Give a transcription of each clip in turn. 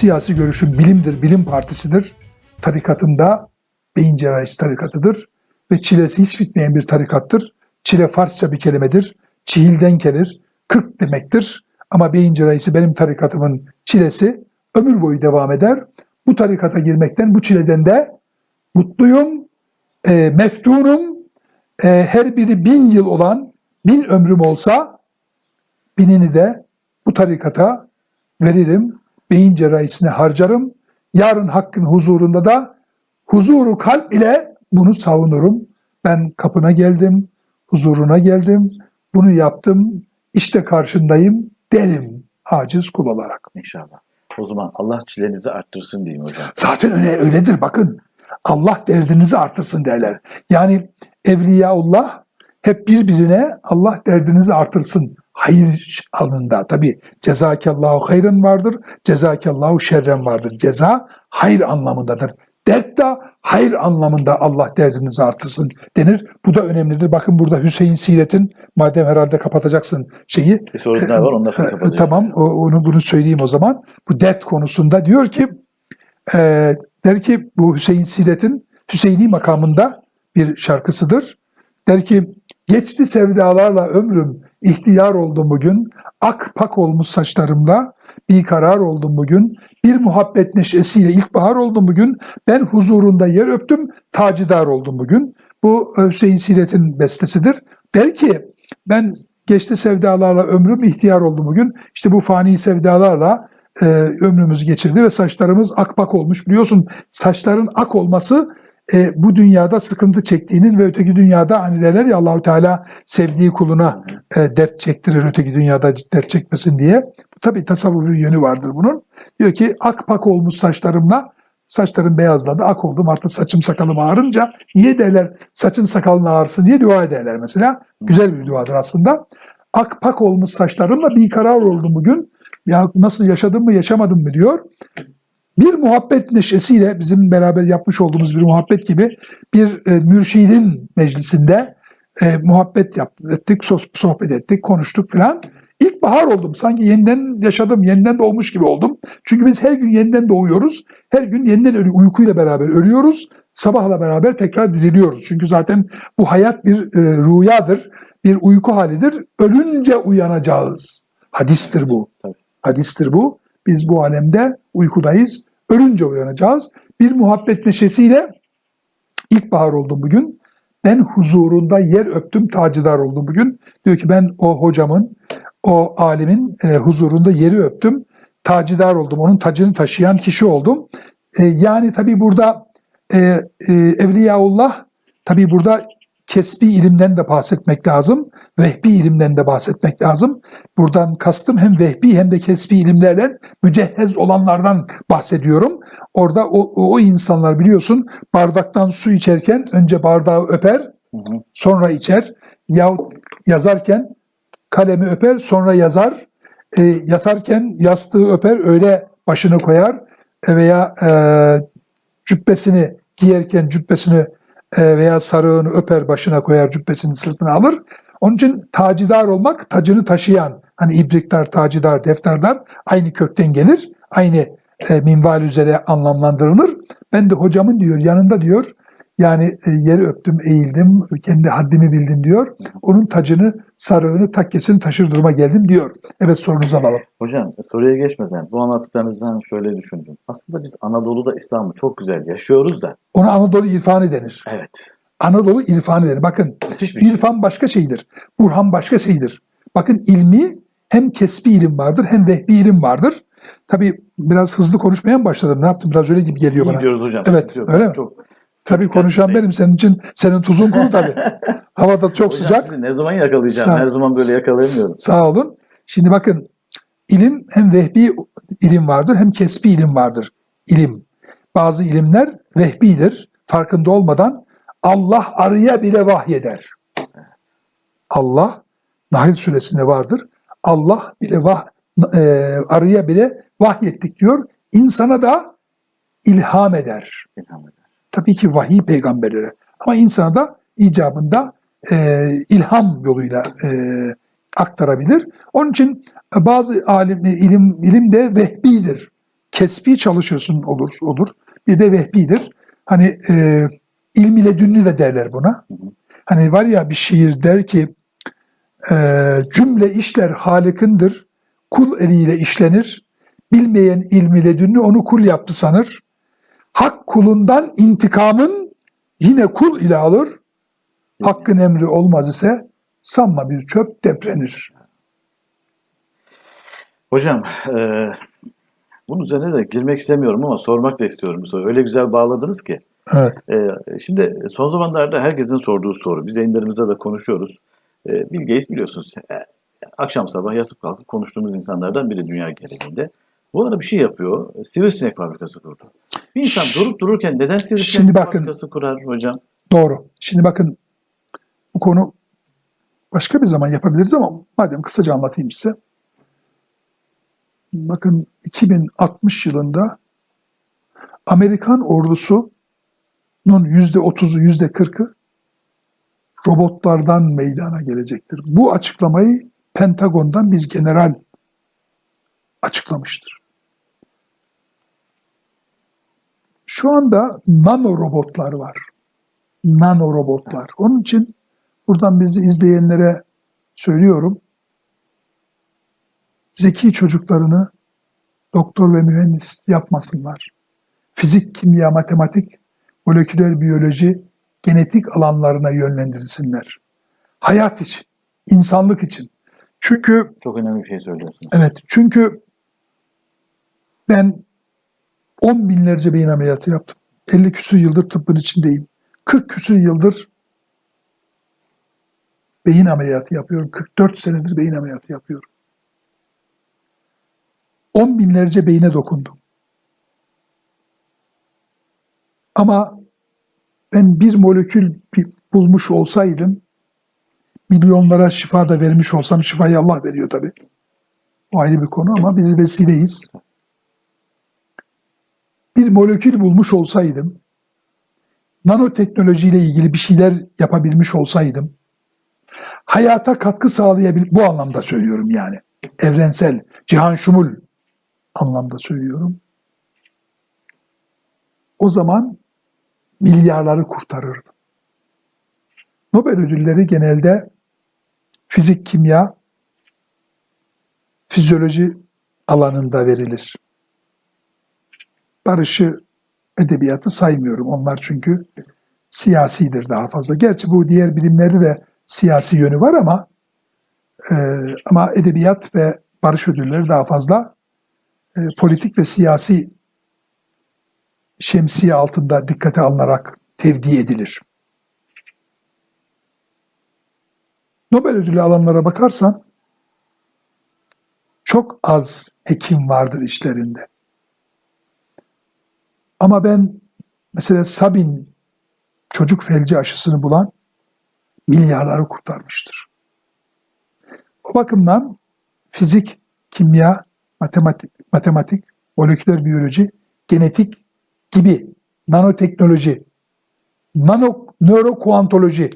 siyasi görüşüm bilimdir, bilim partisidir. Tarikatım da beyin cerrahisi tarikatıdır. Ve çilesi hiç bitmeyen bir tarikattır. Çile Farsça bir kelimedir. Çihilden gelir. Kırk demektir. Ama beyin cerrahisi benim tarikatımın çilesi ömür boyu devam eder. Bu tarikata girmekten, bu çileden de mutluyum, e, meftunum. E, her biri bin yıl olan, bin ömrüm olsa binini de bu tarikata veririm. Beyin cerrahisine harcarım. Yarın hakkın huzurunda da huzuru kalp ile bunu savunurum. Ben kapına geldim, huzuruna geldim, bunu yaptım, işte karşındayım derim aciz kul olarak. İnşallah. O zaman Allah çilenizi arttırsın diyeyim hocam. Zaten öyle, öyledir bakın. Allah derdinizi artırsın derler. Yani Evliyaullah hep birbirine Allah derdinizi artırsın. Hayır anında tabi cezakallahu hayrın vardır, cezakallahu şerren vardır. Ceza hayır anlamındadır. Dert de hayır anlamında Allah derdinizi artırsın denir. Bu da önemlidir. Bakın burada Hüseyin Siret'in madem herhalde kapatacaksın şeyi. Bir sorun daha var ondan sonra E, kapatacağım. Tamam onu bunu söyleyeyim o zaman. Bu dert konusunda diyor ki e, der ki bu Hüseyin Siret'in Hüseyini makamında bir şarkısıdır. Der ki geçti sevdalarla ömrüm ihtiyar oldum bugün ak pak olmuş saçlarımla bir karar oldum bugün bir muhabbet neşesiyle ilkbahar oldum bugün ben huzurunda yer öptüm tacidar oldum bugün. Bu Hüseyin Siret'in bestesidir. Der ki ben geçti sevdalarla ömrüm ihtiyar oldum bugün. İşte bu fani sevdalarla e, ömrümüzü geçirdi ve saçlarımız akbak olmuş. Biliyorsun saçların ak olması e, bu dünyada sıkıntı çektiğinin ve öteki dünyada hani derler ya Allahu Teala sevdiği kuluna e, dert çektirir öteki dünyada dert çekmesin diye. Bu tabii tasavvufi yönü vardır bunun. Diyor ki akpak olmuş saçlarımla saçlarım beyazladı ak oldum artık saçım sakalım ağarınca niye derler saçın sakalın ağarsın diye dua ederler mesela. Güzel bir duadır aslında. Ak pak olmuş saçlarımla bir karar oldum bugün. Ya nasıl yaşadım mı yaşamadım mı diyor. Bir muhabbet neşesiyle bizim beraber yapmış olduğumuz bir muhabbet gibi bir e, mürşidin meclisinde e, muhabbet yaptık, ettik, soh- sohbet ettik, konuştuk filan. İlk bahar oldum. Sanki yeniden yaşadım, yeniden doğmuş gibi oldum. Çünkü biz her gün yeniden doğuyoruz. Her gün yeniden ölü, uykuyla beraber ölüyoruz. Sabahla beraber tekrar diriliyoruz. Çünkü zaten bu hayat bir e, rüyadır, bir uyku halidir. Ölünce uyanacağız. Hadistir bu. Hadistir bu. Biz bu alemde uykudayız. Ölünce uyanacağız. Bir muhabbet neşesiyle ilkbahar oldum bugün. Ben huzurunda yer öptüm, tacıdar oldum bugün. Diyor ki ben o hocamın, o alimin e, huzurunda yeri öptüm, tacıdar oldum. Onun tacını taşıyan kişi oldum. E, yani tabii burada e, e, Evliyaullah, tabii burada kesbi ilimden de bahsetmek lazım, vehbi ilimden de bahsetmek lazım. Buradan kastım hem vehbi hem de kesbi ilimlerle mücehhez olanlardan bahsediyorum. Orada o, o, insanlar biliyorsun bardaktan su içerken önce bardağı öper, sonra içer. Yahut yazarken kalemi öper, sonra yazar. E, yatarken yastığı öper, öyle başını koyar. E, veya e, cübbesini giyerken cübbesini veya sarığını öper, başına koyar, cübbesini sırtına alır. Onun için tacidar olmak, tacını taşıyan, hani ibriktar, tacidar, defterdar aynı kökten gelir. Aynı e, minval üzere anlamlandırılır. Ben de hocamın diyor yanında diyor yani e, yeri öptüm, eğildim, kendi haddimi bildim diyor. Onun tacını, sarığını, takkesini taşır duruma geldim diyor. Evet sorunuzu alalım. Hocam soruya geçmeden bu anlattıklarınızdan şöyle düşündüm. Aslında biz Anadolu'da İslam'ı çok güzel yaşıyoruz da. Ona Anadolu irfanı denir. Evet. Anadolu irfanı denir. Bakın Müthiş bir şey. irfan başka şeydir. Burhan başka şeydir. Bakın ilmi hem kesbi ilim vardır hem vehbi ilim vardır. Tabii biraz hızlı konuşmaya mı başladım? Ne yaptım? Biraz öyle gibi geliyor İyi bana. gidiyoruz hocam. Evet, yok. öyle mi? Çok, Tabii konuşan benim. Senin için senin tuzun kuru tabii. Havada çok Hocam sıcak. sizi ne zaman yakalayacağım? Sağ- Her zaman böyle yakalayamıyorum. Sağ olun. Şimdi bakın ilim hem vehbi ilim vardır hem kesbi ilim vardır. İlim. Bazı ilimler vehbidir. Farkında olmadan Allah arıya bile vahyeder. Allah Nahl suresinde vardır. Allah bile vah, e, arıya bile vahyettik diyor. İnsana da ilham eder. İlham eder. Tabii ki vahiy peygamberlere. Ama insana da icabında e, ilham yoluyla e, aktarabilir. Onun için bazı alim, ilim, ilim de vehbidir. kesbi çalışıyorsun olur olur. Bir de vehbidir. Hani e, ilmi ledünni de derler buna. Hani var ya bir şiir der ki e, cümle işler halikındır. Kul eliyle işlenir. Bilmeyen ilmi ledünni onu kul yaptı sanır. Hak kulundan intikamın yine kul ile alır. Hakkın emri olmaz ise sanma bir çöp deprenir. Hocam, e, bunun üzerine de girmek istemiyorum ama sormak da istiyorum. Öyle güzel bağladınız ki. Evet. E, şimdi son zamanlarda herkesin sorduğu soru. Biz yayınlarımızda da konuşuyoruz. E, Bill Gates biliyorsunuz e, akşam sabah yatıp kalkıp konuştuğumuz insanlardan biri dünya genelinde. Bu arada bir şey yapıyor. Sivrisinek fabrikası kurdu. Bir insan durup dururken neden sivrisinek Şimdi bakın. kurar hocam? Doğru. Şimdi bakın bu konu başka bir zaman yapabiliriz ama madem kısaca anlatayım size. Bakın 2060 yılında Amerikan ordusunun yüzde otuzu, yüzde kırkı robotlardan meydana gelecektir. Bu açıklamayı Pentagon'dan bir general açıklamıştır. Şu anda nano robotlar var nano robotlar. Onun için buradan bizi izleyenlere söylüyorum. Zeki çocuklarını doktor ve mühendis yapmasınlar. Fizik, kimya, matematik, moleküler biyoloji, genetik alanlarına yönlendirsinler. Hayat için, insanlık için. Çünkü Çok önemli bir şey söylüyorsunuz. Evet, çünkü ben 10 binlerce beyin ameliyatı yaptım. 50 küsur yıldır tıbbın içindeyim. 40 küsur yıldır beyin ameliyatı yapıyorum. 44 senedir beyin ameliyatı yapıyorum. 10 binlerce beyine dokundum. Ama ben bir molekül bulmuş olsaydım, milyonlara şifa da vermiş olsam, şifayı Allah veriyor tabii. O ayrı bir konu ama biz vesileyiz. Bir molekül bulmuş olsaydım, nanoteknolojiyle ilgili bir şeyler yapabilmiş olsaydım, hayata katkı sağlayabil bu anlamda söylüyorum yani. Evrensel, cihan şumul anlamda söylüyorum. O zaman milyarları kurtarırdım. Nobel ödülleri genelde fizik, kimya, fizyoloji alanında verilir. Barışı, edebiyatı saymıyorum. Onlar çünkü siyasidir daha fazla. Gerçi bu diğer bilimlerde de siyasi yönü var ama e, ama edebiyat ve barış ödülleri daha fazla e, politik ve siyasi şemsiye altında dikkate alınarak tevdi edilir. Nobel ödülü alanlara bakarsan çok az hekim vardır işlerinde. Ama ben mesela Sabin çocuk felci aşısını bulan milyarları kurtarmıştır. O bakımdan fizik, kimya, matematik, matematik, moleküler biyoloji, genetik gibi nanoteknoloji, nano nörokuantoloji,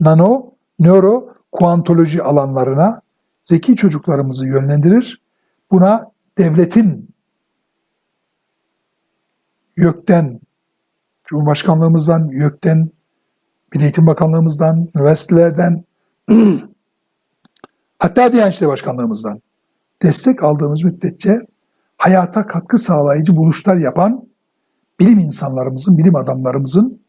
nano nöro kuantoloji alanlarına zeki çocuklarımızı yönlendirir. Buna devletin YÖK'ten, Cumhurbaşkanlığımızdan, YÖK'ten, Milli Eğitim Bakanlığımızdan, üniversitelerden, hatta Diyanet İşleri Başkanlığımızdan destek aldığımız müddetçe hayata katkı sağlayıcı buluşlar yapan bilim insanlarımızın, bilim adamlarımızın,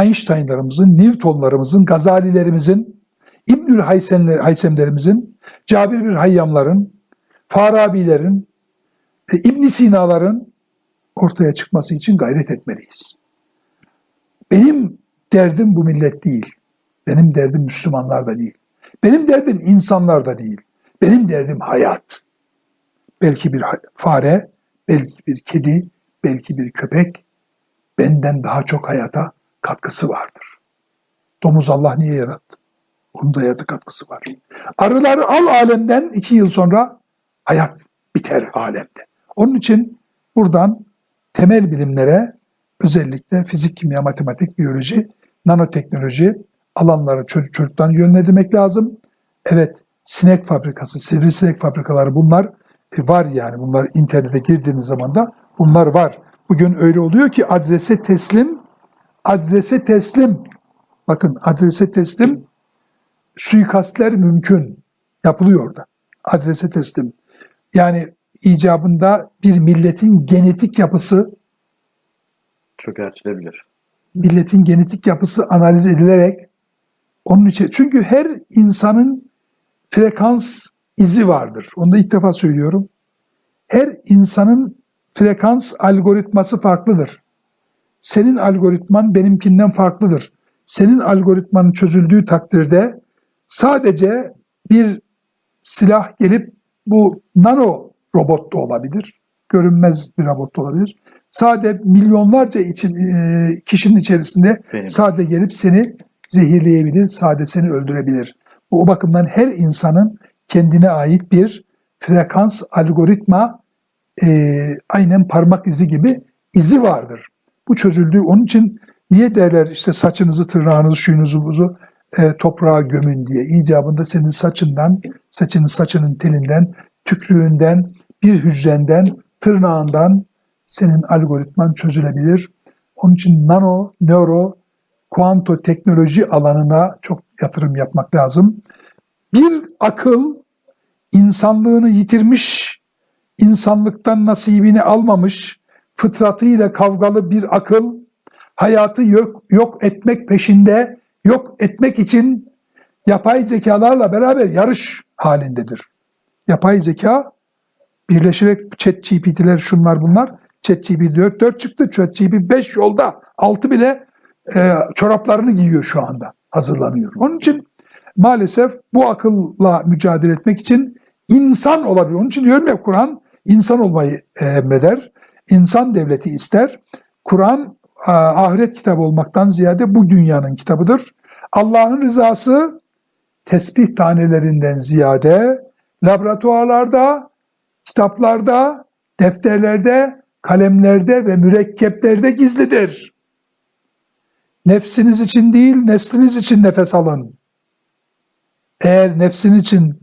Einstein'larımızın, Newton'larımızın, Gazalilerimizin, İbnül Haysemler- Haysemlerimizin, Cabir bir Hayyamların, Farabilerin, İbn Sina'ların ortaya çıkması için gayret etmeliyiz. Benim derdim bu millet değil. Benim derdim Müslümanlar da değil. Benim derdim insanlar da değil. Benim derdim hayat. Belki bir fare, belki bir kedi, belki bir köpek benden daha çok hayata katkısı vardır. Domuz Allah niye yarattı? Onun da hayata katkısı var. Arıları al alemden iki yıl sonra hayat biter alemde. Onun için buradan temel bilimlere özellikle fizik, kimya, matematik, biyoloji, nanoteknoloji alanları çocuk çocuktan yönlendirmek lazım. Evet, sinek fabrikası, sivrisinek fabrikaları bunlar e, var yani. Bunlar internete girdiğiniz zaman da Bunlar var. Bugün öyle oluyor ki adrese teslim, adrese teslim. Bakın adrese teslim suikastler mümkün. Yapılıyor orada. Adrese teslim. Yani icabında bir milletin genetik yapısı, Çökertilebilir. milletin genetik yapısı analiz edilerek onun için çünkü her insanın frekans izi vardır. Onu da ilk defa söylüyorum. Her insanın frekans algoritması farklıdır. Senin algoritman benimkinden farklıdır. Senin algoritmanın çözüldüğü takdirde sadece bir silah gelip bu nano robot da olabilir. Görünmez bir robot da olabilir. Sade milyonlarca için, e, kişinin içerisinde Benim. sade gelip seni zehirleyebilir, sade seni öldürebilir. Bu o bakımdan her insanın kendine ait bir frekans algoritma e, aynen parmak izi gibi izi vardır. Bu çözüldüğü onun için niye derler işte saçınızı, tırnağınızı, şuyunuzu, buzu e, toprağa gömün diye. İcabında senin saçından, saçının saçının telinden, tükrüğünden, bir hücrenden, tırnağından senin algoritman çözülebilir. Onun için nano, nöro, kuanto teknoloji alanına çok yatırım yapmak lazım. Bir akıl insanlığını yitirmiş, insanlıktan nasibini almamış, fıtratıyla kavgalı bir akıl, hayatı yok, yok etmek peşinde, yok etmek için yapay zekalarla beraber yarış halindedir. Yapay zeka birleşerek chat GPT'ler şunlar bunlar. Chat GPT 4, 4 çıktı. Chat GPT 5 yolda. 6 bile e, çoraplarını giyiyor şu anda. Hazırlanıyor. Onun için maalesef bu akılla mücadele etmek için insan olabilir. Onun için diyorum ya Kur'an insan olmayı e, emreder. İnsan devleti ister. Kur'an e, ahiret kitabı olmaktan ziyade bu dünyanın kitabıdır. Allah'ın rızası tesbih tanelerinden ziyade laboratuvarlarda, kitaplarda, defterlerde, kalemlerde ve mürekkeplerde gizlidir. Nefsiniz için değil, nesliniz için nefes alın. Eğer nefsin için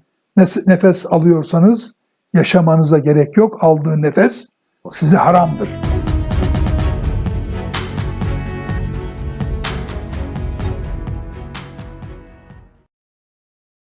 nefes alıyorsanız yaşamanıza gerek yok. Aldığı nefes size haramdır.